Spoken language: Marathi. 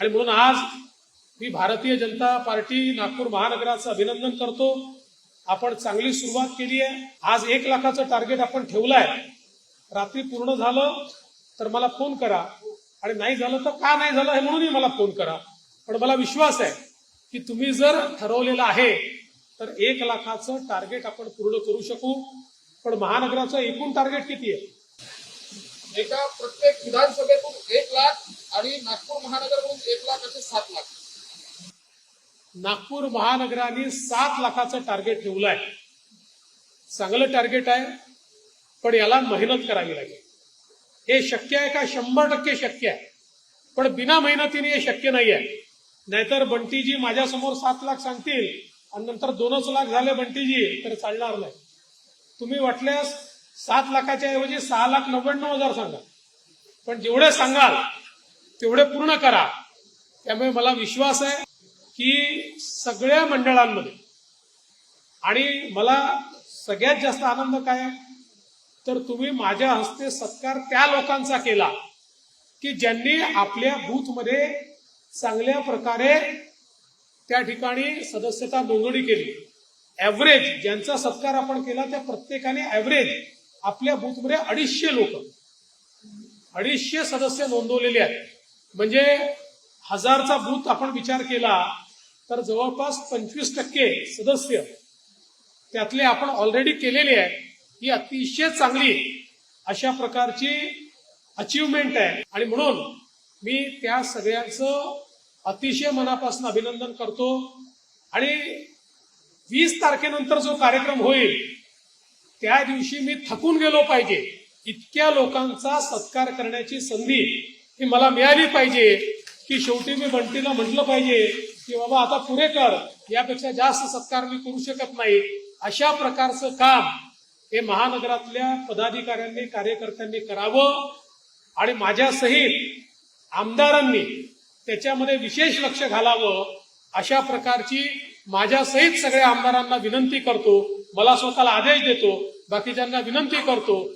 आणि म्हणून आज मी भारतीय जनता पार्टी नागपूर महानगराचं अभिनंदन करतो. आपण चांगली सुरुवात केली आहे. आज एक लाखाचं टार्गेट आपण ठेवलंय. रात्री पूर्ण झालं तर मला फोन करा. आणि नाही झालं तर का नाही झालं हे म्हणूनही मला फोन करा. पण मला विश्वास आहे की तुम्ही जर ठरवलेलं आहे तर एक लाखाचं टार्गेट आपण पूर्ण करू शकू. पण महानगराचं एकूण टार्गेट किती आहे? एका प्रत्येक विधान एक लाख आणि नागपूर महानगरमधून एक लाख असे सात लाख नागपूर महानगराने सात लाखाचं टार्गेट ठेवलं आहे चांगलं टार्गेट आहे पण याला मेहनत करावी लागेल. हे शक्य आहे का? शंभर टक्के शक्य आहे. पण बिना मेहनतीने हे शक्य नाही आहे नाहीतर बंटीजी माझ्यासमोर सात लाख सांगतील आणि नंतर दोनच लाख झाले बंटीजी तर चालणार नाही. तुम्ही वाटल्यास सात लाखाच्या ऐवजी सहा लाख नव्याण्णव हजार सांगा. पण जेवढे सांगाल तेवढे पूर्ण करा. त्यामुळे मला विश्वास आहे की सगळ्या मंडळांमध्ये. आणि मला सगळ्यात जास्त आनंद काय तर तुम्ही माझ्या हस्ते सत्कार त्या लोकांचा केला की ज्यांनी आपल्या बूथमध्ये चांगल्या प्रकारे त्या ठिकाणी सदस्यता नोंदणी केली. ॲव्हरेज ज्यांचा सत्कार आपण केला त्या प्रत्येकाने ॲव्हरेज आपल्या बूथमध्ये अडीचशे लोक अडीचशे सदस्य नोंदवलेले आहेत. म्हणजे हजारचा बूथ आपण विचार केला तर जवळपास पंचवीस टक्के सदस्य त्यातले आपण ऑलरेडी केलेले आहे ही अतिशय चांगली अशा प्रकारची अचीवमेंट आहे. आणि म्हणून मी त्या सगळ्यांचं अतिशय मनापासून अभिनंदन करतो. आणि वीस तारखेनंतर जो कार्यक्रम होईल त्या दिवशी मी थकून गेलो पाहिजे. इतक्या लोकांचा सत्कार करण्याची संधी ही मला मिळाली पाहिजे. की शेवटी मी बंटीला म्हटलं पाहिजे की बाबा आता पुरे कर. यापेक्षा जास्त सत्कार मी करू शकत नाही. अशा प्रकारचं काम हे महानगरातल्या पदाधिकाऱ्यांनी कार्यकर्त्यांनी करावं आणि माझ्यासहित आमदारांनी त्याच्यामध्ये विशेष लक्ष घालावं अशा प्रकारची माझ्यासहित सगळ्या आमदारांना विनंती करतो. मला स्वतःला आदेश देतो. बाकीच्यांना विनंती करतो.